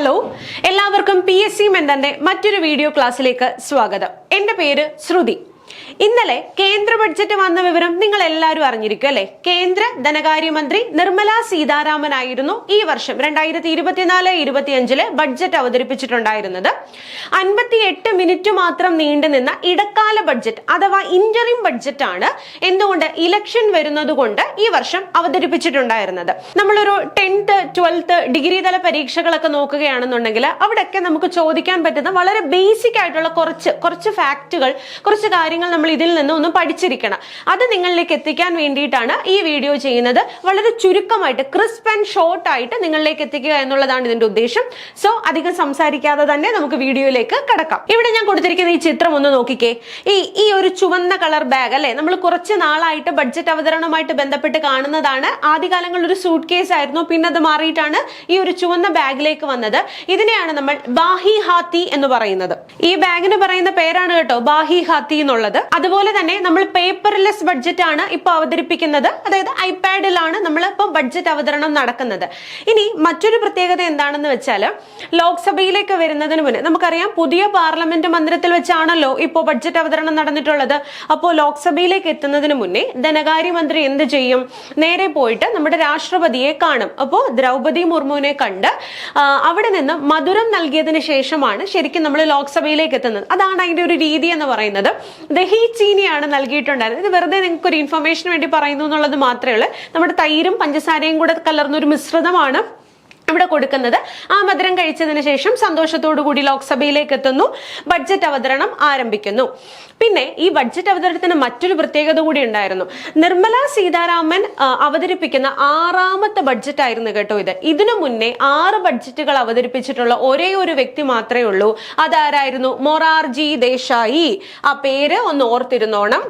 Hello. എല്ലാവർക്കും P S C മെന്തന്റെ മറ്റൊരു video ക്ലാസ്സിലേക്ക് സ്വാഗതം. എന്റെ പേര് ശ്രുതി. ഇന്നലെ കേന്ദ്ര ബഡ്ജറ്റ് വന്ന വിവരം നിങ്ങൾ എല്ലാവരും അറിഞ്ഞിരിക്കും അല്ലെ? കേന്ദ്ര ധനകാര്യമന്ത്രി നിർമ്മല സീതാരാമൻ ആയിരുന്നു ഈ വർഷം രണ്ടായിരത്തി ഇരുപത്തിനാല് ഇരുപത്തിയഞ്ചിൽ ബഡ്ജറ്റ് അവതരിപ്പിച്ചിട്ടുണ്ടായിരുന്നത്. അൻപത്തി എട്ട് മിനിറ്റ് മാത്രം നീണ്ടുനിന്ന ഇടക്കാല ബഡ്ജറ്റ് അഥവാ ഇന്ററിം ബഡ്ജറ്റ് ആണ് എന്തുകൊണ്ട് ഇലക്ഷൻ വരുന്നത് കൊണ്ട് ഈ വർഷം അവതരിപ്പിച്ചിട്ടുണ്ടായിരുന്നത്. നമ്മളൊരു ടെൻത്ത് ട്വൽത്ത് ഡിഗ്രി തല പരീക്ഷകളൊക്കെ നോക്കുകയാണെന്നുണ്ടെങ്കിൽ അവിടെയൊക്കെ നമുക്ക് ചോദിക്കാൻ പറ്റുന്ന വളരെ ബേസിക് ആയിട്ടുള്ള കുറച്ച് കുറച്ച് ഫാക്റ്റുകൾ കുറച്ച് കാര്യങ്ങൾ നമ്മൾ ഇതിൽ നിന്ന് ഒന്ന് പഠിച്ചിരിക്കണം. അത് നിങ്ങളിലേക്ക് എത്തിക്കാൻ വേണ്ടിയിട്ടാണ് ഈ വീഡിയോ ചെയ്യുന്നത്. വളരെ ചുരുക്കമായിട്ട് ക്രിസ്പ് ആൻഡ് ഷോർട്ട് ആയിട്ട് നിങ്ങളിലേക്ക് എത്തിക്കുക എന്നുള്ളതാണ് ഇതിന്റെ ഉദ്ദേശം. സോ അധികം സംസാരിക്കാതെ തന്നെ നമുക്ക് വീഡിയോയിലേക്ക് കടക്കാം. ഇവിടെ ഞാൻ കൊടുത്തിരിക്കുന്ന ഈ ചിത്രം ഒന്ന് നോക്കിക്കേ. ഈ ഈ ഒരു ചുവന്ന കളർ ബാഗ് അല്ലെ? നമ്മൾ കുറച്ച് നാളായിട്ട് ബഡ്ജറ്റ് അവതരണവുമായിട്ട് ബന്ധപ്പെട്ട് കാണുന്നതാണ്. ആദ്യകാലങ്ങളിൽ ഒരു സൂട്ട് കേസ് ആയിരുന്നു. പിന്നെ അത് മാറിയിട്ടാണ് ഈ ഒരു ചുവന്ന ബാഗിലേക്ക് വന്നത്. ഇതിനെയാണ് നമ്മൾ ബാഹി ഹാത്തി എന്ന് പറയുന്നത്. ഈ ബാഗിന് പറയുന്ന പേരാണ് കേട്ടോ ബാഹി ഹാത്തി എന്നുള്ളത്. അതുപോലെ തന്നെ നമ്മൾ പേപ്പർലെസ് ബഡ്ജറ്റ് ആണ് ഇപ്പോൾ അവതരിപ്പിക്കുന്നത്. അതായത് ഐപാഡിലാണ് നമ്മൾ ഇപ്പൊ ബഡ്ജറ്റ് അവതരണം നടക്കുന്നത്. ഇനി മറ്റൊരു പ്രത്യേകത എന്താണെന്ന് വെച്ചാൽ ലോക്സഭയിലേക്ക് വരുന്നതിന് മുന്നേ നമുക്കറിയാം പുതിയ പാർലമെന്റ് മന്ദിരത്തിൽ വെച്ചാണല്ലോ ഇപ്പോൾ ബഡ്ജറ്റ് അവതരണം നടന്നിട്ടുള്ളത്. അപ്പോൾ ലോക്സഭയിലേക്ക് എത്തുന്നതിന് മുന്നേ ധനകാര്യമന്ത്രി എന്ത് ചെയ്യും? നേരെ പോയിട്ട് നമ്മുടെ രാഷ്ട്രപതിയെ കാണും. അപ്പോൾ ദ്രൗപദി മുർമുവിനെ കണ്ട് അവിടെ നിന്ന് മധുരം നൽകിയതിന് ശേഷമാണ് ശരിക്കും നമ്മൾ ലോക്സഭയിലേക്ക് എത്തുന്നത്. അതാണ് അതിന്റെ ഒരു രീതി എന്ന് പറയുന്നത്. ദഹി ചീനിയാണ് നൽകിയിട്ടുണ്ടായിരുന്നത്. ഇത് വെറുതെ നിങ്ങൾക്ക് ഒരു ഇൻഫർമേഷന് വേണ്ടി പറയുന്നു എന്നുള്ളത് മാത്രമേ ഉള്ളൂ. നമ്മുടെ തൈരും പഞ്ചസാരയും കൂടെ കലർന്ന ഒരു മിശ്രിതമാണ് ഇവിടെ കൊടുക്കുന്നത്. ആ മധുരം കഴിച്ചതിന് ശേഷം സന്തോഷത്തോടു കൂടി ലോക്സഭയിലേക്ക് എത്തുന്നു. ബഡ്ജറ്റ് അവതരണം ആരംഭിക്കുന്നു. പിന്നെ ഈ ബഡ്ജറ്റ് അവതരണത്തിന് മറ്റൊരു പ്രത്യേകത കൂടി ഉണ്ടായിരുന്നു. നിർമ്മല സീതാരാമൻ അവതരിപ്പിക്കുന്ന ആറാമത്തെ ബഡ്ജറ്റ് ആയിരുന്നു കേട്ടോ ഇത്. ഇതിനു മുന്നേ ആറ് ബഡ്ജറ്റുകൾ അവതരിപ്പിച്ചിട്ടുള്ള ഒരേ ഒരു വ്യക്തി മാത്രമേ ഉള്ളൂ. അതാരായിരുന്നു? മൊറാർജി ദേശായി. ആ പേര് ഒന്ന് ഓർത്തിരുന്നോണം.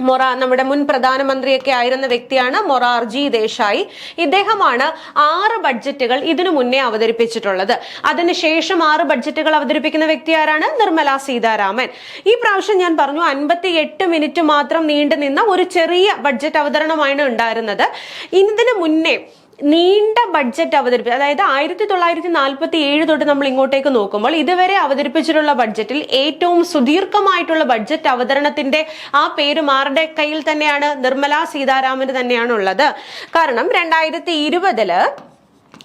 മൊറ നമ്മുടെ മുൻ പ്രധാനമന്ത്രിയൊക്കെ ആയിരുന്ന വ്യക്തിയാണ് മൊറാർജി ദേശായി. ഇദ്ദേഹമാണ് ആറ് ബഡ്ജറ്റുകൾ ഇതിനു മുന്നേ അവതരിപ്പിച്ചിട്ടുള്ളത്. അതിനുശേഷം ആറ് ബഡ്ജറ്റുകൾ അവതരിപ്പിക്കുന്ന വ്യക്തി ആരാണ്? നിർമ്മല സീതാരാമൻ. ഈ പ്രാവശ്യം ഞാൻ പറഞ്ഞു അൻപത്തി എട്ട് മിനിറ്റ് മാത്രം നീണ്ടു നിന്ന ഒരു ചെറിയ ബഡ്ജറ്റ് അവതരണമാണ് ഉണ്ടായിരുന്നത്. ഇതിനു മുന്നേ നീണ്ട ബഡ്ജറ്റ് അവതരിപ്പിച്ചു അതായത് ആയിരത്തി തൊള്ളായിരത്തി നാൽപ്പത്തി ഏഴ് തൊട്ട് നമ്മൾ ഇങ്ങോട്ടേക്ക് നോക്കുമ്പോൾ ഇതുവരെ അവതരിപ്പിച്ചിട്ടുള്ള ബഡ്ജറ്റിൽ ഏറ്റവും സുദീർഘമായിട്ടുള്ള ബഡ്ജറ്റ് അവതരണത്തിന്റെ ആ പേര് ആരുടെ കയ്യിൽ തന്നെയാണ്. നിർമ്മല സീതാരാമന് തന്നെയാണ് ഉള്ളത് കാരണം രണ്ടായിരത്തി ഇരുപതിൽ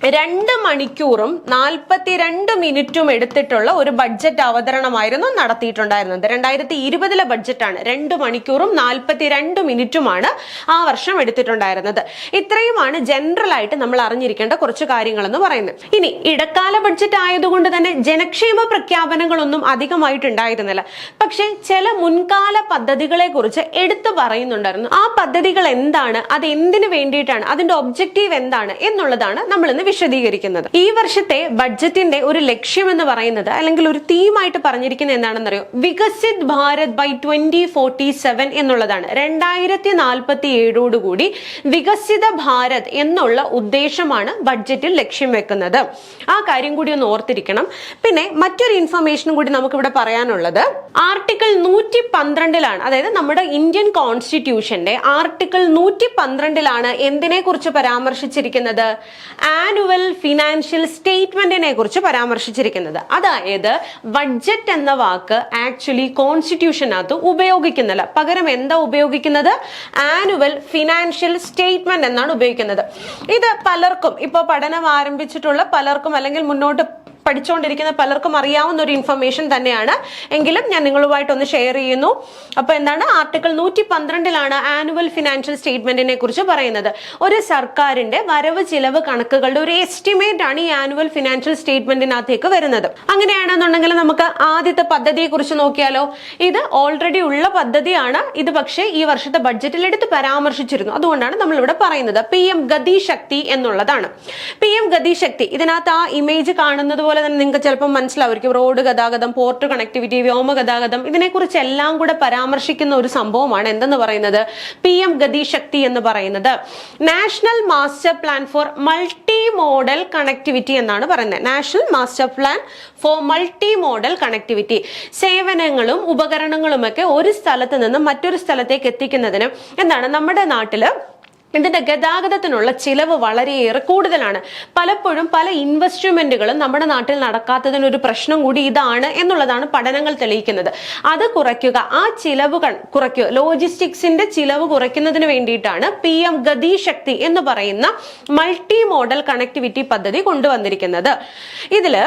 രണ്ട് മണിക്കൂറും നാൽപ്പത്തിരണ്ട് മിനിറ്റും എടുത്തിട്ടുള്ള ഒരു ബഡ്ജറ്റ് അവതരണമായിരുന്നു നടത്തിയിട്ടുണ്ടായിരുന്നത്. രണ്ടായിരത്തി ഇരുപതിലെ ബഡ്ജറ്റാണ് രണ്ട് മണിക്കൂറും നാൽപ്പത്തിരണ്ട് മിനിറ്റുമാണ് ആ വർഷം എടുത്തിട്ടുണ്ടായിരുന്നത്. ഇത്രയുമാണ് ജനറൽ ആയിട്ട് നമ്മൾ അറിഞ്ഞിരിക്കേണ്ട കുറച്ച് കാര്യങ്ങൾ എന്ന് പറയുന്നത്. ഇനി ഇടക്കാല ബഡ്ജറ്റ് ആയതുകൊണ്ട് തന്നെ ജനക്ഷേമ പ്രഖ്യാപനങ്ങളൊന്നും അധികമായിട്ടുണ്ടായിരുന്നില്ല. പക്ഷേ ചില മുൻകാല പദ്ധതികളെ കുറിച്ച് എടുത്തു പറയുന്നുണ്ടായിരുന്നു. ആ പദ്ധതികൾ എന്താണ്? അത് എന്തിനു വേണ്ടിയിട്ടാണ്? അതിന്റെ ഒബ്ജക്റ്റീവ് എന്താണ്? എന്നുള്ളതാണ് നമ്മൾ ഇന്ന് വിശദീകരിക്കുന്നത്. ഈ വർഷത്തെ ബഡ്ജറ്റിന്റെ ഒരു ലക്ഷ്യം എന്ന് പറയുന്നത് അല്ലെങ്കിൽ ഒരു തീമായിട്ട് പറഞ്ഞിരിക്കുന്നത് എന്താണെന്നറിയോ? Viksit Bharat by twenty forty seven എന്നുള്ളതാണ്. രണ്ടായിരത്തി നാൽപ്പത്തി ഏഴോടുകൂടി വികസിത ഭാരത് എന്നുള്ള ഉദ്ദേശമാണ് ബഡ്ജറ്റിൽ ലക്ഷ്യം വെക്കുന്നത്. ആ കാര്യം കൂടി ഒന്ന് ഓർത്തിരിക്കണം. പിന്നെ മറ്റൊരു ഇൻഫർമേഷനും കൂടി നമുക്കിവിടെ പറയാനുള്ളത് ആർട്ടിക്കിൾ നൂറ്റി പന്ത്രണ്ടിലാണ് അതായത് നമ്മുടെ ഇന്ത്യൻ കോൺസ്റ്റിറ്റ്യൂഷന്റെ ആർട്ടിക്കിൾ നൂറ്റി പന്ത്രണ്ടിലാണ് എന്തിനെ കുറിച്ച് പരാമർശിച്ചിരിക്കുന്നത്? ആനുവൽ ഫിനാൻഷ്യൽ സ്റ്റേറ്റ്മെന്റിനെ കുറിച്ച് പരാമർശിച്ചിരിക്കുന്നത്. അതായത് ബഡ്ജറ്റ് എന്ന വാക്ക് ആക്ച്വലി കോൺസ്റ്റിറ്റ്യൂഷനകത്ത് ഉപയോഗിക്കുന്നില്ല. പകരം എന്താ ഉപയോഗിക്കുന്നത്? ആനുവൽ ഫിനാൻഷ്യൽ സ്റ്റേറ്റ്മെന്റ് എന്നാണ് ഉപയോഗിക്കുന്നത്. ഇത് പലർക്കും ഇപ്പോൾ പഠനം ആരംഭിച്ചിട്ടുള്ള പലർക്കും അല്ലെങ്കിൽ മുന്നോട്ട് പഠിച്ചുകൊണ്ടിരിക്കുന്ന പലർക്കും അറിയാവുന്ന ഒരു ഇൻഫർമേഷൻ തന്നെയാണ്. എങ്കിലും ഞാൻ നിങ്ങളുമായിട്ട് ഒന്ന് ഷെയർ ചെയ്യുന്നു. അപ്പൊ എന്താണ്? ആർട്ടിക്കിൾ നൂറ്റി പന്ത്രണ്ടിലാണ് ആനുവൽ ഫിനാൻഷ്യൽ സ്റ്റേറ്റ്മെന്റിനെ കുറിച്ച് പറയുന്നത്. ഒരു സർക്കാരിന്റെ വരവ് ചിലവ് കണക്കുകളുടെ ഒരു എസ്റ്റിമേറ്റ് ആണ് ഈ ആനുവൽ ഫിനാൻഷ്യൽ സ്റ്റേറ്റ്മെന്റിനകത്തേക്ക് വരുന്നത്. അങ്ങനെയാണെന്നുണ്ടെങ്കിൽ നമുക്ക് ആദ്യത്തെ പദ്ധതിയെ കുറിച്ച് നോക്കിയാലോ? ഇത് ഓൾറെഡി ഉള്ള പദ്ധതിയാണ്. ഇത് പക്ഷേ ഈ വർഷത്തെ ബഡ്ജറ്റിൽ എടുത്ത് പരാമർശിച്ചിരുന്നു. അതുകൊണ്ടാണ് നമ്മൾ ഇവിടെ പറയുന്നത്. പി എം ഗതി ശക്തി എന്നുള്ളതാണ്. പി എം ഗതി ശക്തി. ഇതിനകത്ത് ആ ഇമേജ് കാണുന്നത് പോലെ തന്നെ നിങ്ങൾക്ക് ചിലപ്പോൾ മനസ്സിലാവും റോഡ് ഗതാഗതം പോർട്ട് കണക്ടിവിറ്റി വ്യോമ ഗതാഗതം ഇതിനെക്കുറിച്ച് എല്ലാം കൂടെ പരാമർശിക്കുന്ന ഒരു സംഭവമാണ് എന്തെന്ന് പറയുന്നത്? പി എം ഗതിശക്തി എന്ന് പറയുന്നത്. National master plan for multi modal connectivity എന്നാണ് പറയുന്നത്. National master plan for multi modal connectivity സേവനങ്ങളും ഉപകരണങ്ങളുമൊക്കെ ഒരു സ്ഥലത്ത് നിന്ന് മറ്റൊരു സ്ഥലത്തേക്ക് എത്തിക്കുന്നതിന് എന്താണ് നമ്മുടെ നാട്ടിൽ ഇതിന്റെ ഗതാഗതത്തിനുള്ള ചിലവ് വളരെയേറെ കൂടുതലാണ്. പലപ്പോഴും പല ഇൻവെസ്റ്റ്മെന്റുകളും നമ്മുടെ നാട്ടിൽ നടക്കാത്തതിനൊരു പ്രശ്നം കൂടി ഇതാണ് എന്നുള്ളതാണ് പഠനങ്ങൾ തെളിയിക്കുന്നത്. അത് കുറയ്ക്കുക. ആ ചിലവുകൾ കുറയ്ക്കുക. ലോജിസ്റ്റിക്സിന്റെ ചിലവ് കുറയ്ക്കുന്നതിന് വേണ്ടിയിട്ടാണ് പി എം ഗതിശക്തി എന്ന് പറയുന്ന മൾട്ടി മോഡൽ കണക്ടിവിറ്റി പദ്ധതി കൊണ്ടുവന്നിരിക്കുന്നത്. ഇതിൽ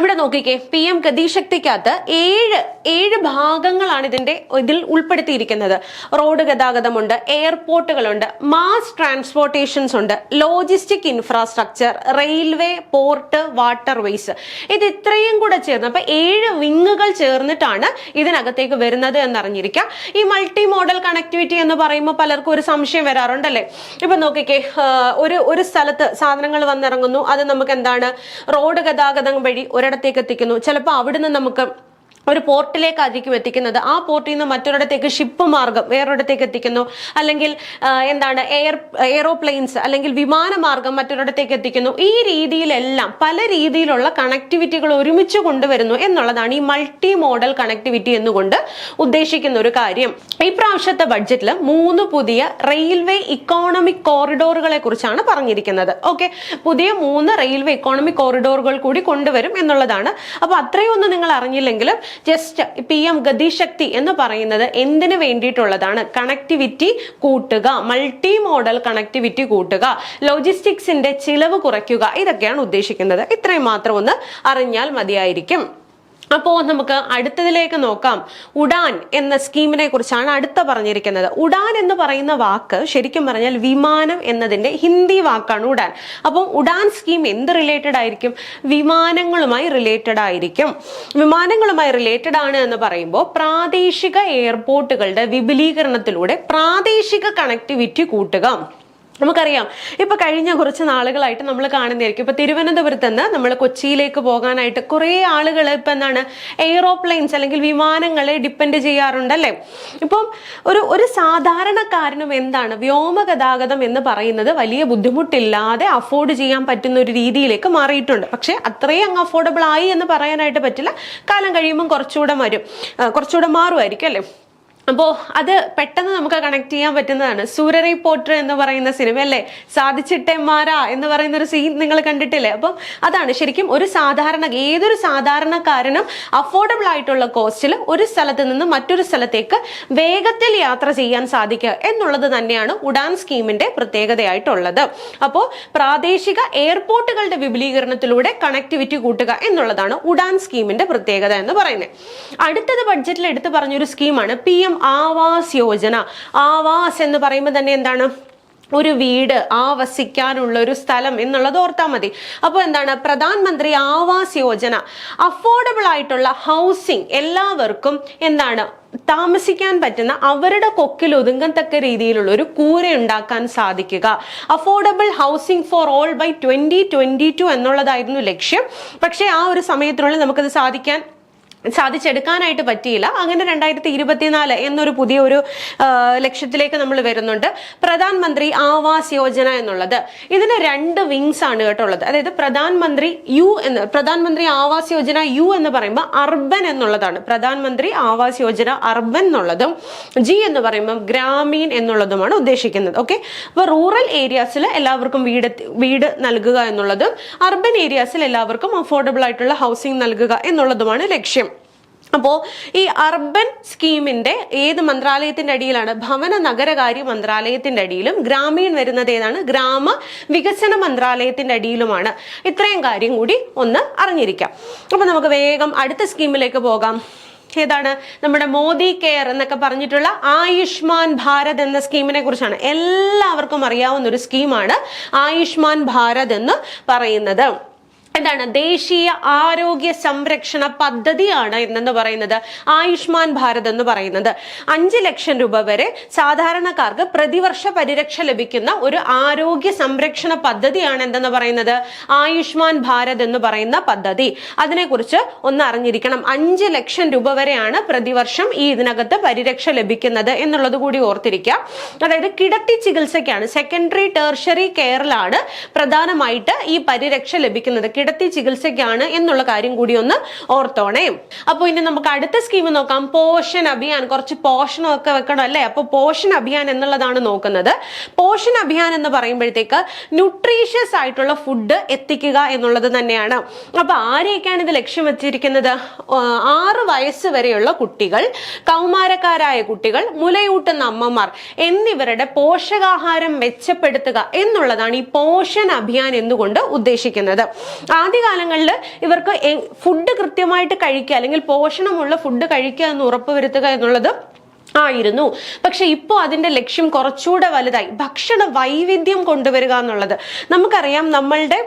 ഇവിടെ നോക്കിക്കേ പി എം ഗതിശക്തിക്കകത്ത് ഏഴ് ഏഴ് ഭാഗങ്ങളാണ് ഇതിന്റെ ഇതിൽ ഉൾപ്പെടുത്തിയിരിക്കുന്നത്. റോഡ് ഗതാഗതമുണ്ട് എയർപോർട്ടുകളുണ്ട് മാസ് ട്രാൻസ്പോർട്ടേഷൻസ് ഉണ്ട് logistic infrastructure railway port waterways. ഇത് ഇത്രയും കൂടെ ചേർന്ന് അപ്പൊ ഏഴ് വിങ്ങുകൾ ചേർന്നിട്ടാണ് ഇതിനകത്തേക്ക് വരുന്നത് എന്നറിഞ്ഞിരിക്കാം. ഈ മൾട്ടി മോഡൽ കണക്ടിവിറ്റി എന്ന് പറയുമ്പോൾ പലർക്കും ഒരു സംശയം വരാറുണ്ടല്ലേ? ഇപ്പൊ നോക്കിക്കേ ഒരു ഒരു സ്ഥലത്ത് സാധനങ്ങൾ വന്നിറങ്ങുന്നു അത് നമുക്ക് എന്താണ്? റോഡ് ഗതാഗതം വഴി ഒരിടത്തേക്ക് എത്തിക്കുന്നു. ചിലപ്പോൾ അവിടുന്ന് നമുക്ക് ഒരു അധികം എത്തിക്കുന്നത്. ആ പോർട്ടിൽ നിന്ന് മറ്റൊരിടത്തേക്ക് ഷിപ്പ് മാർഗം വേറൊരിടത്തേക്ക് എത്തിക്കുന്നു. അല്ലെങ്കിൽ എന്താണ് എയർ എയറോപ്ലെയിൻസ് അല്ലെങ്കിൽ വിമാനമാർഗം മറ്റൊരിടത്തേക്ക് എത്തിക്കുന്നു. ഈ രീതിയിലെല്ലാം പല രീതിയിലുള്ള കണക്ടിവിറ്റികൾ ഒരുമിച്ച് കൊണ്ടുവരുന്നു എന്നുള്ളതാണ് ഈ മൾട്ടി മോഡൽ കണക്ടിവിറ്റി എന്നുകൊണ്ട് ഉദ്ദേശിക്കുന്ന ഒരു കാര്യം. ഈ പ്രാവശ്യത്തെ ബഡ്ജറ്റിൽ മൂന്ന് പുതിയ റെയിൽവേ ഇക്കോണമിക് കോറിഡോറുകളെ കുറിച്ചാണ് പറഞ്ഞിരിക്കുന്നത്. ഓക്കെ പുതിയ മൂന്ന് റെയിൽവേ ഇക്കോണമിക് കോറിഡോറുകൾ കൂടി കൊണ്ടുവരും എന്നുള്ളതാണ്. അപ്പൊ അത്രയൊന്നും നിങ്ങൾ അറിഞ്ഞില്ലെങ്കിലും ജസ്റ്റ് പി എം ഗതിശക്തി എന്ന് പറയുന്നത് എന്തിനു വേണ്ടിയിട്ടുള്ളതാണ്? കണക്ടിവിറ്റി കൂട്ടുക മൾട്ടി മോഡൽ കണക്ടിവിറ്റി കൂട്ടുക ലോജിസ്റ്റിക്സിന്റെ ചിലവ് കുറയ്ക്കുക ഇതൊക്കെയാണ് ഉദ്ദേശിക്കുന്നത്. ഇത്രയും മാത്രം ഒന്ന് അറിഞ്ഞാൽ മതിയായിരിക്കും. അപ്പോ നമുക്ക് അടുത്തതിലേക്ക് നോക്കാം. ഉഡാൻ എന്ന സ്കീമിനെ കുറിച്ചാണ് അടുത്ത പറഞ്ഞിരിക്കുന്നത്. ഉഡാൻ എന്ന് പറയുന്ന വാക്ക് ശരിക്കും പറഞ്ഞാൽ വിമാനം എന്നതിന്റെ ഹിന്ദി വാക്കാണ് ഉഡാൻ. അപ്പം ഉഡാൻ സ്കീം എന്ത് റിലേറ്റഡ് ആയിരിക്കും? വിമാനങ്ങളുമായി റിലേറ്റഡ് ആയിരിക്കും. വിമാനങ്ങളുമായി റിലേറ്റഡ് ആണ് എന്ന് പറയുമ്പോൾ പ്രാദേശിക എയർപോർട്ടുകളുടെ വിപുലീകരണത്തിലൂടെ പ്രാദേശിക കണക്ടിവിറ്റി കൂട്ടുക. നമുക്കറിയാം. ഇപ്പൊ കഴിഞ്ഞ കുറച്ച് നാളുകളായിട്ട് നമ്മൾ കാണുന്നതായിരിക്കും. ഇപ്പൊ തിരുവനന്തപുരത്ത് നിന്ന് നമ്മൾ കൊച്ചിയിലേക്ക് പോകാനായിട്ട് കുറെ ആളുകൾ ഇപ്പൊ എന്താണ് എയ്റോപ്ലെയിൻസ് അല്ലെങ്കിൽ വിമാനങ്ങളെ ഡിപ്പെൻഡ് ചെയ്യാറുണ്ട് അല്ലെ? ഇപ്പം ഒരു ഒരു സാധാരണക്കാരനും എന്താണ് വ്യോമ ഗതാഗതം എന്ന് പറയുന്നത് വലിയ ബുദ്ധിമുട്ടില്ലാതെ അഫോർഡ് ചെയ്യാൻ പറ്റുന്ന ഒരു രീതിയിലേക്ക് മാറിയിട്ടുണ്ട്. പക്ഷെ അത്രയും അങ്ങ് അഫോർഡബിൾ ആയി എന്ന് പറയാനായിട്ട് പറ്റില്ല. കാലം കഴിയുമ്പോൾ കുറച്ചുകൂടെ വരും. കുറച്ചുകൂടെ മാറുമായിരിക്കും അല്ലേ? അപ്പോൾ അത് പെട്ടെന്ന് നമുക്ക് കണക്ട് ചെയ്യാൻ പറ്റുന്നതാണ്. സൂരറി പോട്ടർ എന്ന് പറയുന്ന സിനിമ അല്ലേ? സാധിച്ചിട്ടേ മാറാ എന്ന് പറയുന്ന ഒരു സീൻ നിങ്ങൾ കണ്ടിട്ടില്ലേ? അപ്പം അതാണ്. ശരിക്കും ഒരു സാധാരണ ഏതൊരു സാധാരണക്കാരനും അഫോർഡബിൾ ആയിട്ടുള്ള കോസ്റ്റിൽ ഒരു സ്ഥലത്ത് നിന്ന് മറ്റൊരു സ്ഥലത്തേക്ക് വേഗത്തിൽ യാത്ര ചെയ്യാൻ സാധിക്കുക എന്നുള്ളത് തന്നെയാണ് ഉഡാൻ സ്കീമിന്റെ പ്രത്യേകതയായിട്ടുള്ളത്. അപ്പോൾ പ്രാദേശിക എയർപോർട്ടുകളുടെ വിപുലീകരണത്തിലൂടെ കണക്ടിവിറ്റി കൂട്ടുക എന്നുള്ളതാണ് ഉഡാൻ സ്കീമിന്റെ പ്രത്യേകത എന്ന് പറയുന്നത്. അടുത്തത് ബഡ്ജറ്റിൽ എടുത്തു പറഞ്ഞൊരു സ്കീമാണ് പി എം ആവാസ് യോജന. ആവാസ് എന്ന് പറയുമ്പോൾ തന്നെ എന്താണ്? ഒരു വീട് ആവസിക്കാനുള്ള ഒരു സ്ഥലം എന്നുള്ളത് ഓർത്താൽ മതി. അപ്പോൾ എന്താണ്? പ്രധാനമന്ത്രി ആവാസ് യോജന. അഫോർഡബിൾ ആയിട്ടുള്ള ഹൗസിംഗ് എല്ലാവർക്കും എന്താണ്? താമസിക്കാൻ പറ്റുന്ന അവരുടെ കൊക്കിൽ ഒതുങ്ങത്തക്ക രീതിയിലുള്ള ഒരു കൂര ഉണ്ടാക്കാൻ സാധിക്കുക. Affordable housing for all by twenty twenty two എന്നുള്ളതായിരുന്നു ലക്ഷ്യം. പക്ഷേ ആ ഒരു സമയത്തിനുള്ളിൽ നമുക്കത് സാധിക്കാൻ സാധിച്ചെടുക്കാനായിട്ട് പറ്റിയില്ല. അങ്ങനെ രണ്ടായിരത്തി ഇരുപത്തിനാല് എന്നൊരു പുതിയ ഒരു ലക്ഷ്യത്തിലേക്ക് നമ്മൾ വരുന്നുണ്ട്. പ്രധാനമന്ത്രി ആവാസ് യോജന എന്നുള്ളത്. ഇതിന് രണ്ട് വിങ്സ് ആണ് കേട്ടോ ഉള്ളത്. അതായത് പ്രധാനമന്ത്രി യു എന്ന് പ്രധാനമന്ത്രി ആവാസ് യോജന യു എന്ന് പറയുമ്പോൾ അർബൻ എന്നുള്ളതാണ്. പ്രധാനമന്ത്രി ആവാസ് യോജന അർബൻ എന്നുള്ളതും ജി എന്ന് പറയുമ്പോൾ ഗ്രാമീൺ എന്നുള്ളതുമാണ് ഉദ്ദേശിക്കുന്നത്. ഓക്കെ അപ്പോൾ റൂറൽ ഏരിയാസിൽ എല്ലാവർക്കും വീട് വീട് നൽകുക എന്നുള്ളതും അർബൻ ഏരിയാസിൽ എല്ലാവർക്കും അഫോർഡബിൾ ആയിട്ടുള്ള ഹൗസിംഗ് നൽകുക എന്നുള്ളതുമാണ് ലക്ഷ്യം. അപ്പോ ഈ അർബൻ സ്കീമിന്റെ ഏത് മന്ത്രാലയത്തിന്റെ അടിയിലാണ്? ഭവന നഗരകാര്യ മന്ത്രാലയത്തിന്റെ അടിയിലും ഗ്രാമീൺ വരുന്നത് ഏതാണ്? ഗ്രാമ വികസന മന്ത്രാലയത്തിന്റെ അടിയിലുമാണ്. ഇത്രയും കാര്യം കൂടി ഒന്ന് അറിഞ്ഞിരിക്കാം. അപ്പൊ നമുക്ക് വേഗം അടുത്ത സ്കീമിലേക്ക് പോകാം. ഏതാണ്? നമ്മുടെ മോദി കെയർ എന്നൊക്കെ പറഞ്ഞിട്ടുള്ള ആയുഷ്മാൻ ഭാരത് എന്ന സ്കീമിനെ കുറിച്ചാണ്. എല്ലാവർക്കും അറിയാവുന്ന ഒരു സ്കീമാണ് ആയുഷ്മാൻ ഭാരത് എന്ന് പറയുന്നത്. എന്താണ് ദേശീയ ആരോഗ്യ സംരക്ഷണ പദ്ധതിയാണ് എന്നു പറയുന്നത്. ആയുഷ്മാൻ ഭാരത് എന്ന് പറയുന്നത്. അഞ്ച് ലക്ഷം രൂപ വരെ സാധാരണക്കാർക്ക് പ്രതിവർഷ പരിരക്ഷ ലഭിക്കുന്ന ഒരു ആരോഗ്യ സംരക്ഷണ പദ്ധതിയാണ് എന്തെന്ന് പറയുന്നത്? ആയുഷ്മാൻ ഭാരത് എന്ന് പറയുന്ന പദ്ധതി. അതിനെക്കുറിച്ച് ഒന്ന് അറിഞ്ഞിരിക്കണം. അഞ്ച് ലക്ഷം രൂപ വരെയാണ് പ്രതിവർഷം ഈ ഇതിനകത്ത് പരിരക്ഷ ലഭിക്കുന്നത് എന്നുള്ളത് കൂടി ഓർത്തിരിക്കുക അതായത് കിടത്തി ചികിത്സയ്ക്കാണ് സെക്കൻഡറി ടേർഷറി കെയറിലാണ് പ്രധാനമായിട്ട് ഈ പരിരക്ഷ ലഭിക്കുന്നത്. കിടത്തി ചികിത്സയ്ക്കാണ് എന്നുള്ള കാര്യം കൂടി ഒന്ന് ഓർത്തോണേ. അപ്പോൾ ഇനി നമുക്ക് അടുത്ത സ്കീം നോക്കാം. പോഷൻ അഭിയാൻ. കുറച്ച് പോഷണമൊക്കെ വെക്കണം അല്ലേ? അപ്പോൾ പോഷൻ അഭിയാൻ എന്നുള്ളതാണ് നോക്കുന്നത്. പോഷൻ അഭിയാൻ എന്ന് പറയുമ്പോഴത്തേക്ക് ന്യൂട്രീഷ്യസ് ആയിട്ടുള്ള ഫുഡ് എത്തിക്കുക എന്നുള്ളത് തന്നെയാണ്. അപ്പൊ ആരെയൊക്കെയാണ് ഇത് ലക്ഷ്യം വെച്ചിരിക്കുന്നത്? ആറ് വയസ്സ് വരെയുള്ള കുട്ടികൾ കൗമാരക്കാരായ കുട്ടികൾ മുലയൂട്ടുന്ന അമ്മമാർ എന്നിവരുടെ പോഷകാഹാരം മെച്ചപ്പെടുത്തുക എന്നുള്ളതാണ് ഈ പോഷൻ അഭിയാൻ എന്നുകൊണ്ട് ഉദ്ദേശിക്കുന്നത്. ആദ്യകാലങ്ങളിൽ ഇവർക്ക് ഫുഡ് കൃത്യമായിട്ട് കഴിക്കുക അല്ലെങ്കിൽ പോഷണമുള്ള ഫുഡ് കഴിക്കുക എന്ന് ഉറപ്പുവരുത്തുക എന്നുള്ളത് ആയിരുന്നു. പക്ഷെ ഇപ്പോൾ അതിന്റെ ലക്ഷ്യം കുറച്ചുകൂടെ വലുതായി. ഭക്ഷണ വൈവിധ്യം കൊണ്ടുവരിക എന്നുള്ളത്. നമുക്കറിയാം നമ്മളുടെ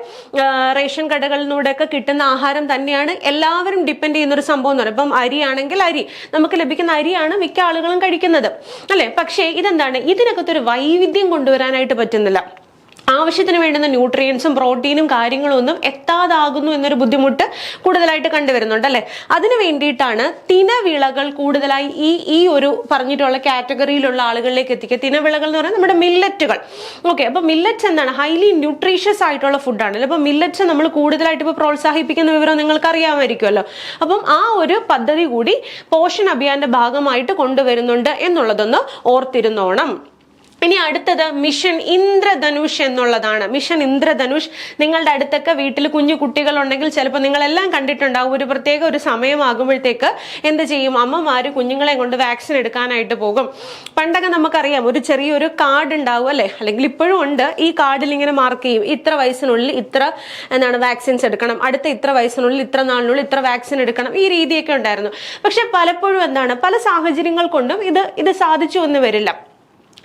റേഷൻ കടകളിൽ നിന്നൂടെയൊക്കെ കിട്ടുന്ന ആഹാരം തന്നെയാണ് എല്ലാവരും ഡിപ്പെൻഡ് ചെയ്യുന്ന ഒരു സംഭവം എന്ന് പറയുന്നത്. ഇപ്പം അരിയാണെങ്കിൽ അരി. നമുക്ക് ലഭിക്കുന്ന അരിയാണ് മിക്ക ആളുകളും കഴിക്കുന്നത്. അല്ലെ? പക്ഷേ ഇതെന്താണ്? ഇതിനകത്തൊരു വൈവിധ്യം കൊണ്ടുവരാനായിട്ട് പറ്റുന്നില്ല. ആവശ്യത്തിന് വേണ്ടുന്ന ന്യൂട്രിയൻസും പ്രോട്ടീനും കാര്യങ്ങളും ഒന്നും എത്താതാകുന്നു എന്നൊരു ബുദ്ധിമുട്ട് കൂടുതലായിട്ട് കണ്ടുവരുന്നുണ്ട് അല്ലെ? അതിനു വേണ്ടിയിട്ടാണ് തിനവിളകൾ കൂടുതലായി ഈ ഈ ഒരു പറഞ്ഞിട്ടുള്ള കാറ്റഗറിയിലുള്ള ആളുകളിലേക്ക് എത്തിക്കുക. തിനവിളകൾ എന്ന് പറയുന്നത് നമ്മുടെ മില്ലറ്റുകൾ ഓക്കെ അപ്പൊ മില്ലറ്റ്സ് എന്താണ്? ഹൈലി ന്യൂട്രീഷ്യസ് ആയിട്ടുള്ള ഫുഡാണ് അപ്പൊ മില്ലറ്റ്സ് നമ്മൾ കൂടുതലായിട്ട് ഇപ്പോൾ പ്രോത്സാഹിപ്പിക്കുന്ന വിവരം നിങ്ങൾക്ക് അറിയാമായിരിക്കുമല്ലോ അപ്പം ആ ഒരു പദ്ധതി കൂടി പോഷൻ അഭിയാന്റെ ഭാഗമായിട്ട് കൊണ്ടുവരുന്നുണ്ട് എന്നുള്ളതൊന്ന് ഓർത്തിരുന്നോണം. ഇനി അടുത്തത് മിഷൻ ഇന്ദ്രധനുഷ് എന്നുള്ളതാണ്. മിഷൻ ഇന്ദ്രധനുഷ് നിങ്ങളുടെ അടുത്തൊക്കെ വീട്ടിൽ കുഞ്ഞു കുട്ടികളുണ്ടെങ്കിൽ ചിലപ്പോൾ നിങ്ങളെല്ലാം കണ്ടിട്ടുണ്ടാവും. ഒരു പ്രത്യേക ഒരു സമയമാകുമ്പോഴത്തേക്ക് എന്ത് ചെയ്യും? അമ്മമാര് കുഞ്ഞുങ്ങളെ കൊണ്ട് വാക്സിൻ എടുക്കാനായിട്ട് പോകും. പണ്ടൊക്കെ നമുക്കറിയാം ഒരു ചെറിയൊരു കാർഡ് ഉണ്ടാവും അല്ലെ? അല്ലെങ്കിൽ ഇപ്പോഴും ഉണ്ട്. ഈ കാർഡിൽ ഇങ്ങനെ മാർക്ക് ചെയ്യും. ഇത്ര വയസ്സിനുള്ളിൽ ഇത്ര എന്താണ് വാക്സിൻസ് എടുക്കണം. അടുത്ത ഇത്ര വയസ്സിനുള്ളിൽ ഇത്ര നാളിനുള്ളിൽ ഇത്ര വാക്സിൻ എടുക്കണം. ഈ രീതിയൊക്കെ ഉണ്ടായിരുന്നു. പക്ഷെ പലപ്പോഴും എന്താണ് പല സാഹചര്യങ്ങൾ കൊണ്ടും ഇത് ഇത് സാധിച്ചു എന്ന് വരില്ല.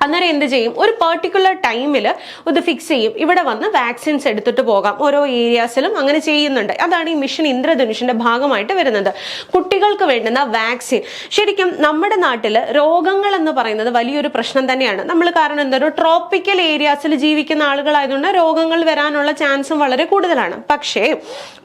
അന്നേരം എന്ത് ചെയ്യും? ഒരു പെർട്ടിക്കുലർ ടൈമിൽ ഇത് ഫിക്സ് ചെയ്യും. ഇവിടെ വന്ന് വാക്സിൻസ് എടുത്തിട്ട് പോകാം. ഓരോ ഏരിയാസിലും അങ്ങനെ ചെയ്യുന്നുണ്ട്. അതാണ് ഈ മിഷൻ ഇന്ദ്രധനുഷിന്റെ ഭാഗമായിട്ട് വരുന്നത്. കുട്ടികൾക്ക് വേണ്ടുന്ന വാക്സിൻ ശരിക്കും നമ്മുടെ നാട്ടിൽ രോഗങ്ങൾ എന്ന് പറയുന്നത് വലിയൊരു പ്രശ്നം തന്നെയാണ്. നമ്മൾ കാരണം എന്തോ? ട്രോപ്പിക്കൽ ഏരിയാസിൽ ജീവിക്കുന്ന ആളുകളായതുകൊണ്ട് രോഗങ്ങൾ വരാനുള്ള ചാൻസും വളരെ കൂടുതലാണ്. പക്ഷേ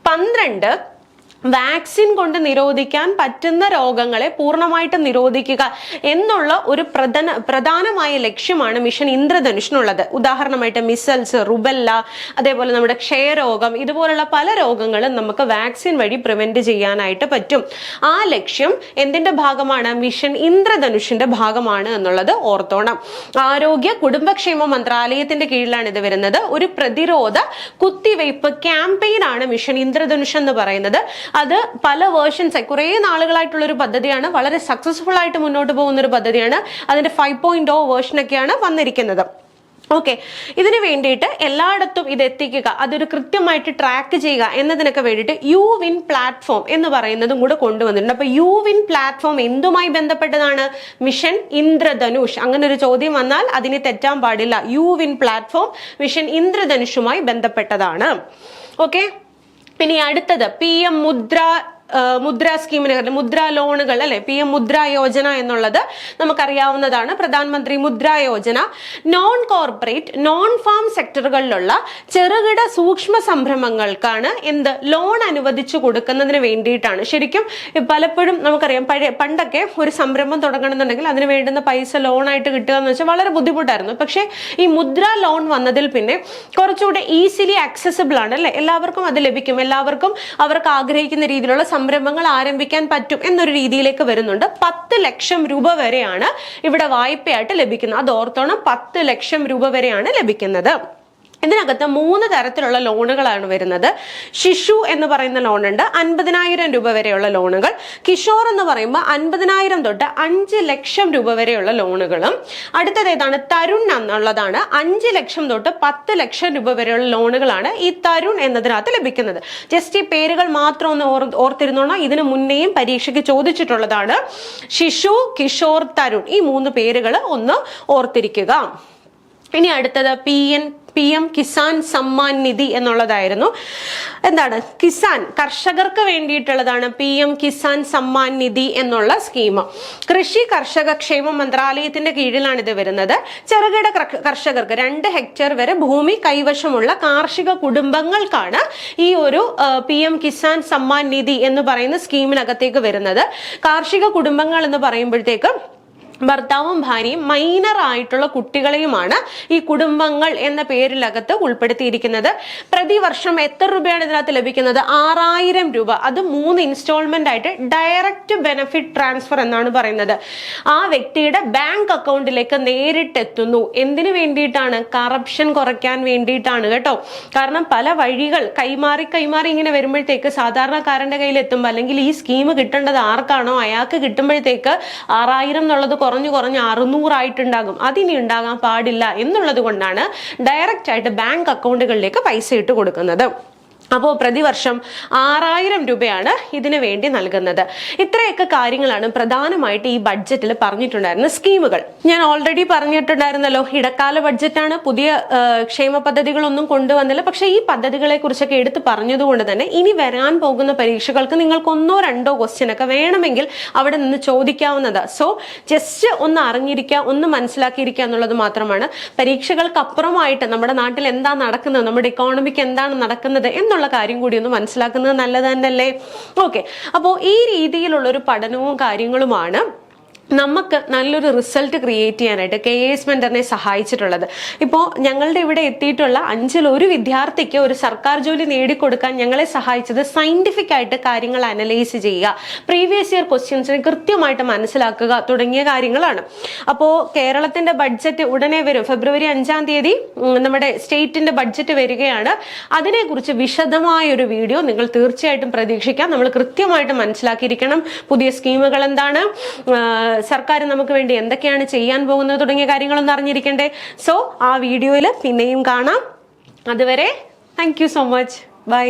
പന്ത്രണ്ട് വാക്സിൻ കൊണ്ട് നിരോധിക്കാൻ പറ്റുന്ന രോഗങ്ങളെ പൂർണമായിട്ട് നിരോധിക്കുക എന്നുള്ള ഒരു പ്രധാന പ്രധാനമായ ലക്ഷ്യമാണ് മിഷൻ ഇന്ദ്രധനുഷിനുള്ളത്. ഉദാഹരണമായിട്ട് മിസൽസ് റുബല്ല അതേപോലെ നമ്മുടെ ക്ഷയരോഗം ഇതുപോലുള്ള പല രോഗങ്ങളും നമുക്ക് വാക്സിൻ വഴി പ്രിവെന്റ് ചെയ്യാനായിട്ട് പറ്റും. ആ ലക്ഷ്യം എന്തിന്റെ ഭാഗമാണ്? മിഷൻ ഇന്ദ്രധനുഷിന്റെ ഭാഗമാണ് എന്നുള്ളത് ഓർത്തോണം. ആരോഗ്യ കുടുംബക്ഷേമ മന്ത്രാലയത്തിന്റെ കീഴിലാണ് ഇത് വരുന്നത്. ഒരു പ്രതിരോധ കുത്തിവയ്പ് ക്യാമ്പയിൻ ആണ് മിഷൻ ഇന്ദ്രധനുഷ് എന്ന് പറയുന്നത്. അത് പല വേർഷൻസ് കുറേ നാളുകളായിട്ടുള്ള ഒരു പദ്ധതിയാണ്. വളരെ സക്സസ്ഫുൾ ആയിട്ട് മുന്നോട്ട് പോകുന്ന ഒരു പദ്ധതിയാണ്. അതിന്റെ ഫൈവ് പോയിന്റ് ഓ വേർഷനൊക്കെയാണ് വന്നിരിക്കുന്നത്. ഓക്കെ ഇതിന് വേണ്ടിയിട്ട് എല്ലായിടത്തും ഇത് എത്തിക്കുക അതൊരു കൃത്യമായിട്ട് ട്രാക്ക് ചെയ്യുക എന്നതിനൊക്കെ വേണ്ടിയിട്ട് യു വിൻ പ്ലാറ്റ്ഫോം എന്ന് പറയുന്നതും കൂടെ കൊണ്ടുവന്നിട്ടുണ്ട്. അപ്പൊ യു വിൻ പ്ലാറ്റ്ഫോം എന്തുമായി ബന്ധപ്പെട്ടതാണ്? മിഷൻ ഇന്ദ്രധനുഷ്. അങ്ങനെ ഒരു ചോദ്യം വന്നാൽ അതിന് തെറ്റാൻ പാടില്ല. യു വിൻ പ്ലാറ്റ്ഫോം മിഷൻ ഇന്ദ്രധനുഷുമായി ബന്ധപ്പെട്ടതാണ്. ഓക്കെ ഇനി അടുത്തത് പി എം മുദ്ര മുദ്ര സ്കീമിനെ മുദ്ര ലോണുകൾ അല്ലെ? പി എം മുദ്ര യോജന എന്നുള്ളത് നമുക്കറിയാവുന്നതാണ്. Pradhan Mantri Mudra Yojana. Non corporate non farm സെക്ടറുകളിലുള്ള ചെറുകിട സൂക്ഷ്മ സംരംഭങ്ങൾക്കാണ് എന്ത്? ലോൺ അനുവദിച്ചു കൊടുക്കുന്നതിന് വേണ്ടിയിട്ടാണ്. ശരിക്കും പലപ്പോഴും നമുക്കറിയാം പഴയ പണ്ടൊക്കെ ഒരു സംരംഭം തുടങ്ങണമെന്നുണ്ടെങ്കിൽ അതിന് വേണ്ടുന്ന പൈസ ലോണായിട്ട് കിട്ടുക എന്ന് വെച്ചാൽ വളരെ ബുദ്ധിമുട്ടായിരുന്നു. പക്ഷേ ഈ മുദ്ര ലോൺ വന്നതിൽ പിന്നെ കുറച്ചുകൂടെ ഈസിലി ആക്സസിബിൾ ആണ് അല്ലെ? എല്ലാവർക്കും അത് ലഭിക്കും. എല്ലാവർക്കും അവർക്ക് ആഗ്രഹിക്കുന്ന രീതിയിലുള്ള സംരംഭങ്ങൾ ആരംഭിക്കാൻ പറ്റും എന്നൊരു രീതിയിലേക്ക് വരുന്നുണ്ട്. പത്ത് ലക്ഷം രൂപ വരെയാണ് ഇവിടെ വായ്പയായിട്ട് ലഭിക്കുന്നത്. അത് ഓർത്തോണം പത്ത് ലക്ഷം രൂപ വരെയാണ് ലഭിക്കുന്നത്. ഇതിനകത്ത് മൂന്ന് തരത്തിലുള്ള ലോണുകളാണ് വരുന്നത്. ശിശു എന്ന് പറയുന്ന ലോൺ ഉണ്ട് അൻപതിനായിരം രൂപ വരെയുള്ള ലോണുകൾ. കിഷോർ എന്ന് പറയുമ്പോൾ അൻപതിനായിരം തൊട്ട് അഞ്ച് ലക്ഷം രൂപ വരെയുള്ള ലോണുകളും. അടുത്തത് ഏതാണ്? തരുൺ എന്നുള്ളതാണ്. അഞ്ച് ലക്ഷം തൊട്ട് പത്ത് ലക്ഷം രൂപ വരെയുള്ള ലോണുകളാണ് ഈ തരുൺ എന്നതിനകത്ത് ലഭിക്കുന്നത്. ജസ്റ്റ് ഈ പേരുകൾ മാത്രം ഒന്ന് ഓർ ഓർത്തിരുന്നോണം. ഇതിനു മുന്നേയും പരീക്ഷയ്ക്ക് ചോദിച്ചിട്ടുള്ളതാണ്. ശിശു കിഷോർ തരുൺ ഈ മൂന്ന് പേരുകൾ ഒന്ന് ഓർത്തിരിക്കുക. ഇനി അടുത്തത് P N P M Kisan Samman Nidhi എന്നുള്ളതായിരുന്നു. എന്താണ്? കിസാൻ കർഷകർക്ക് വേണ്ടിയിട്ടുള്ളതാണ് പി എം കിസാൻ സമ്മാൻ നിധി എന്നുള്ള സ്കീം കൃഷി കർഷക ക്ഷേമ മന്ത്രാലയത്തിന്റെ കീഴിലാണ് ഇത് വരുന്നത്. ചെറുകിട കർഷകർക്ക് രണ്ട് ഹെക്ടർ വരെ ഭൂമി കൈവശമുള്ള കാർഷിക കുടുംബങ്ങൾക്കാണ് ഈ ഒരു പി എം കിസാൻ സമ്മാൻ നിധി എന്ന് പറയുന്ന സ്കീമിനകത്തേക്ക് വരുന്നത്. കാർഷിക കുടുംബങ്ങൾ എന്ന് പറയുമ്പോഴത്തേക്ക് ഭർത്താവും ഭാര്യയും മൈനർ ആയിട്ടുള്ള കുട്ടികളെയുമാണ് ഈ കുടുംബങ്ങൾ എന്ന പേരിലകത്ത് ഉൾപ്പെടുത്തിയിരിക്കുന്നത്. പ്രതിവർഷം എത്ര രൂപയാണ് ഇതിനകത്ത് ലഭിക്കുന്നത്? ആറായിരം രൂപ. അത് മൂന്ന് ഇൻസ്റ്റാൾമെന്റ് ആയിട്ട് ഡയറക്റ്റ് ബെനഫിറ്റ് ട്രാൻസ്ഫർ എന്നാണ് പറയുന്നത്. ആ വ്യക്തിയുടെ ബാങ്ക് അക്കൗണ്ടിലേക്ക് നേരിട്ട് എത്തുന്നു എന്തിനു വേണ്ടിയിട്ടാണ്? കറപ്ഷൻ കുറയ്ക്കാൻ വേണ്ടിയിട്ടാണ് കേട്ടോ. കാരണം പല വഴികൾ കൈമാറി കൈമാറി ഇങ്ങനെ വരുമ്പോഴത്തേക്ക് സാധാരണക്കാരന്റെ കയ്യിൽ എത്തുമ്പോൾ അല്ലെങ്കിൽ ഈ സ്കീം കിട്ടേണ്ടത് ആർക്കാണോ? അയാൾക്ക് കിട്ടുമ്പോഴത്തേക്ക് ആറായിരം എന്നുള്ളത് കുറഞ്ഞു കുറഞ്ഞ് അറുന്നൂറായിട്ടുണ്ടാകും. അതിനി ഉണ്ടാകാൻ പാടില്ല എന്നുള്ളത് കൊണ്ടാണ് ഡയറക്റ്റ് ആയിട്ട് ബാങ്ക് അക്കൗണ്ടുകളിലേക്ക് പൈസ ഇട്ട് കൊടുക്കുന്നത്. അപ്പോൾ പ്രതിവർഷം ആറായിരം രൂപയാണ് ഇതിനു വേണ്ടി നൽകുന്നത്. ഇത്രയൊക്കെ കാര്യങ്ങളാണ് പ്രധാനമായിട്ട് ഈ ബഡ്ജറ്റിൽ പറഞ്ഞിട്ടുണ്ടായിരുന്ന സ്കീമുകൾ. ഞാൻ ഓൾറെഡി പറഞ്ഞിട്ടുണ്ടായിരുന്നല്ലോ ഇടക്കാല ബഡ്ജറ്റാണ് പുതിയ ക്ഷേമ പദ്ധതികളൊന്നും കൊണ്ടുവന്നില്ല. പക്ഷെ ഈ പദ്ധതികളെ കുറിച്ചൊക്കെ എടുത്ത് പറഞ്ഞതുകൊണ്ട് തന്നെ ഇനി വരാൻ പോകുന്ന പരീക്ഷകൾക്ക് നിങ്ങൾക്ക് ഒന്നോ രണ്ടോ ക്വസ്റ്റ്യൻ ഒക്കെ വേണമെങ്കിൽ അവിടെ നിന്ന് ചോദിക്കാവുന്നതാണ് സോ ജസ്റ്റ് ഒന്ന് അറിഞ്ഞിരിക്കുക ഒന്ന് മനസ്സിലാക്കിയിരിക്കുക എന്നുള്ളത് മാത്രമാണ്. പരീക്ഷകൾക്ക് അപ്പുറമായിട്ട് നമ്മുടെ നാട്ടിൽ എന്താ നടക്കുന്നത് നമ്മുടെ ഇക്കോണമിക്ക് എന്താണ് നടക്കുന്നത് എന്നുള്ള കാര്യം കൂടി ഒന്ന് മനസ്സിലാക്കുന്നത് നല്ലത് തന്നെയല്ലേ? ഓക്കെ അപ്പോൾ ഈ രീതിയിലുള്ള ഒരു പഠനവും കാര്യങ്ങളുമാണ് നമുക്ക് നല്ലൊരു റിസൾട്ട് ക്രിയേറ്റ് ചെയ്യാനായിട്ട് കെ എസ് മെന്ററിനെ സഹായിച്ചിട്ടുള്ളത്. ഇപ്പോൾ ഞങ്ങളുടെ ഇവിടെ എത്തിയിട്ടുള്ള അഞ്ചിൽ ഒരു വിദ്യാർത്ഥിക്ക് ഒരു സർക്കാർ ജോലി നേടിക്കൊടുക്കാൻ ഞങ്ങളെ സഹായിച്ചത് സയന്റിഫിക് ആയിട്ട് കാര്യങ്ങൾ അനലൈസ് ചെയ്യുക പ്രീവിയസ് ഇയർ ക്വസ്റ്റ്യൻസിനെ കൃത്യമായിട്ട് മനസ്സിലാക്കുക തുടങ്ങിയ കാര്യങ്ങളാണ്. അപ്പോൾ കേരളത്തിന്റെ ബഡ്ജറ്റ് ഉടനെ വരും. ഫെബ്രുവരി അഞ്ചാം തീയതി നമ്മുടെ സ്റ്റേറ്റിന്റെ ബഡ്ജറ്റ് വരികയാണ്. അതിനെക്കുറിച്ച് വിശദമായ ഒരു വീഡിയോ നിങ്ങൾ തീർച്ചയായിട്ടും പ്രതീക്ഷിക്കാം. നമ്മൾ കൃത്യമായിട്ട് മനസ്സിലാക്കിയിരിക്കണം. പുതിയ സ്കീമുകൾ എന്താണ്? സർക്കാർ നമുക്ക് വേണ്ടി എന്തൊക്കെയാണ് ചെയ്യാൻ പോകുന്നത് തുടങ്ങിയ കാര്യങ്ങളൊന്നും അറിഞ്ഞിരിക്കണ്ടേ. സോ ആ വീഡിയോയിൽ പിന്നെയും കാണാം. അതുവരെ താങ്ക് സോ മച്ച് ബൈ